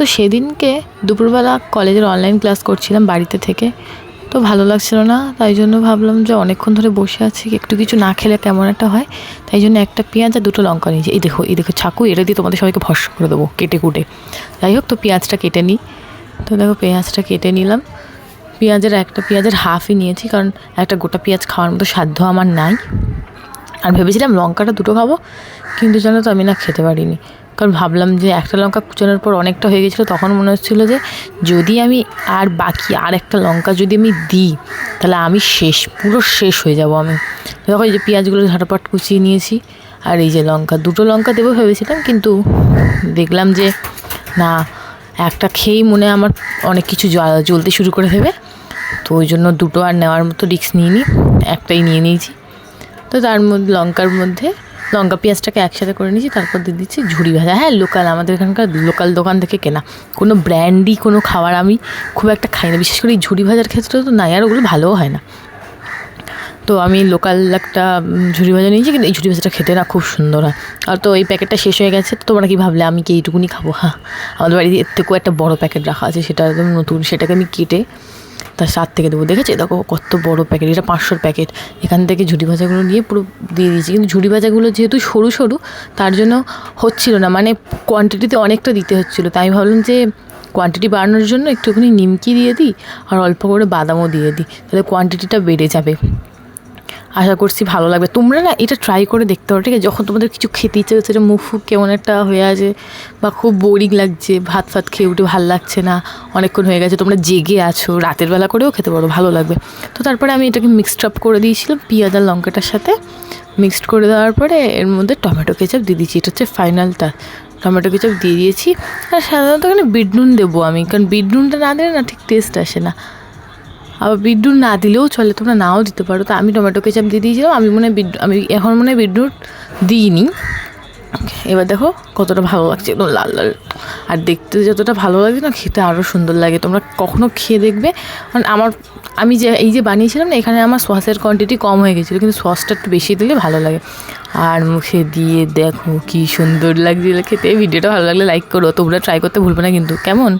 তো সেদিনকে দুপুরবেলা কলেজের অনলাইন ক্লাস করছিলাম বাড়িতে থেকে। তো ভালো লাগছিল না, তাই জন্য ভাবলাম যে অনেকক্ষণ ধরে বসে আছি, একটু কিছু না খেলে কেমন একটা হয়। তাই জন্য একটা পেঁয়াজ আর দুটো লঙ্কা নিয়েছি। এই দেখো এই দেখো ছাকু এটা দিয়ে তোমাদের সবাইকে ভস্য করে দেবো কেটে কুটে। যাই হোক, তো পেঁয়াজটা কেটে নিই। তো দেখো, পেঁয়াজটা কেটে নিলাম। পেঁয়াজের একটা, পেঁয়াজের হাফই নিয়েছি, কারণ একটা গোটা পেঁয়াজ খাওয়ার মতো সাধ্য আমার নাই। আর ভেবেছিলাম লঙ্কাটা দুটো খাব, কিন্তু জানো তো আমি না খেতে পারিনি। কারণ ভাবলাম যে একটা লঙ্কা কুচানোর পর অনেকটা হয়ে গেছিল, তখন মনে হচ্ছিল যে যদি আমি আর বাকি আর একটা লঙ্কা যদি আমি দিই, তাহলে আমি শেষ, পুরো শেষ হয়ে যাব আমি। দেখো এই যে পেঁয়াজগুলো ঝাটাপাট কুচিয়ে নিয়েছি, আর এই যে লঙ্কা, দুটো লঙ্কা দেবো ভেবেছিলাম, কিন্তু দেখলাম যে না, একটা খেয়েই মনে আমার অনেক কিছু জ্ব- জ্বলতে শুরু করে দেবে। তো ওই জন্য দুটো আর নেওয়ার মতো রিস্ক নিইনি, একটাই নিয়ে নিয়েছি। তো তার মধ্যে, লঙ্কার মধ্যে লঙ্কা পেঁয়াজটাকে একসাথে করে নিয়েছি, তারপর দিয়ে দিচ্ছি ঝুড়ি ভাজা। হ্যাঁ লোকাল আমাদের এখানকার লোকাল দোকান থেকে কেনা। কোনো ব্র্যান্ডই কোনো খাবার আমি খুব একটা খাই না। বিশেষ করে এই ঝুড়ি ভাজার ক্ষেত্রে তো নাই, আর ওগুলো ভালোও হয় না। তো আমি লোকাল একটা ঝুড়ি ভাজা নিয়েছি, কিন্তু এই ঝুড়ি ভাজাটা খেতে না খুব সুন্দর হয়। আর তো এই প্যাকেটটা শেষ হয়ে গেছে, তো তোমরা কি ভাবলে, আমি কি এইটুকুনি খাব? হ্যাঁ আমাদের বাড়িতে এর থেকেও একটা বড় প্যাকেট রাখা আছে, সেটা একদম নতুন, সেটাকে আমি কেটে তার সাত থেকে দেবো। দেখেছি? দেখো কত বড় প্যাকেট এটা পাঁচশোর প্যাকেট এখান থেকে ঝুড়ি ভাজাগুলো নিয়ে পুরো দিয়ে দিয়েছি। কিন্তু ঝুড়ি ভাজাগুলো যেহেতু সরু সরু, তার জন্য হচ্ছিল না। মানে কোয়ান্টিটিতে অনেকটা দিতে হচ্ছিল। তাই ভাবলাম যে কোয়ান্টিটি বাড়ানোর জন্য একটুখানি নিমকি দিয়ে দিই আর অল্প করে বাদামও দিয়ে দিই। তাহলে কোয়ান্টিটিটা বেড়ে যাবে। আশা করছি ভালো লাগবে। তোমরা না এটা ট্রাই করে দেখতে পারো, ঠিক আছে? যখন তোমাদের কিছু খেতে ইচ্ছে হচ্ছে যে মুখ ফুক কেমন একটা হয়ে আছে, বা খুব বোরিং লাগছে, ভাত ফাত খেয়ে উঠে ভালো লাগছে না, অনেকক্ষণ হয়ে গেছে, তোমরা জেগে আছো, রাতের বেলা করেও খেতে পারো, ভালো লাগবে। তো তারপরে আমি এটাকে মিক্সড আপ করে দিয়েছিলাম, পেঁয়াজ আর লঙ্কাটার সাথে। মিক্সড করে দেওয়ার পরে এর মধ্যে টমেটো কেচাপ দিয়ে দিয়েছি, এটা হচ্ছে ফাইনালটা টমেটো কেচাপ দিয়ে দিয়েছি, আর সাধারণত এখানে বিট নুন দেবো আমি, কারণ বিট নুনটা না দিলে না ঠিক টেস্ট আসে না। আবার বিদ্যুৎ না দিলেও চলে, তোমরা নাও দিতে পারো। তো আমি টমেটো কেচাপ দিয়ে দিয়েছিলাম, আমি মনে হয় বিট আমি এখন মনে হয় বিটরুট দিইনি। এবার দেখো কতটা ভালো লাগছে, একদম লাল লাল। আর দেখতে যতটা ভালো লাগে না, খেতে আরও সুন্দর লাগে। তোমরা কখনো খেয়ে দেখবে। কারণ আমার, আমি যে, এই যে বানিয়েছিলাম না, এখানে আমার সসের কোয়ান্টিটি কম হয়ে গেছিল, কিন্তু সসটা একটু বেশি দিলে ভালো লাগে। আর মুখে দিয়ে দেখো কি সুন্দর লাগছিল খেতে। ভিডিওটা ভালো লাগলে লাইক করো। তোমরা ট্রাই করতে ভুলবে না কিন্তু। কেমন?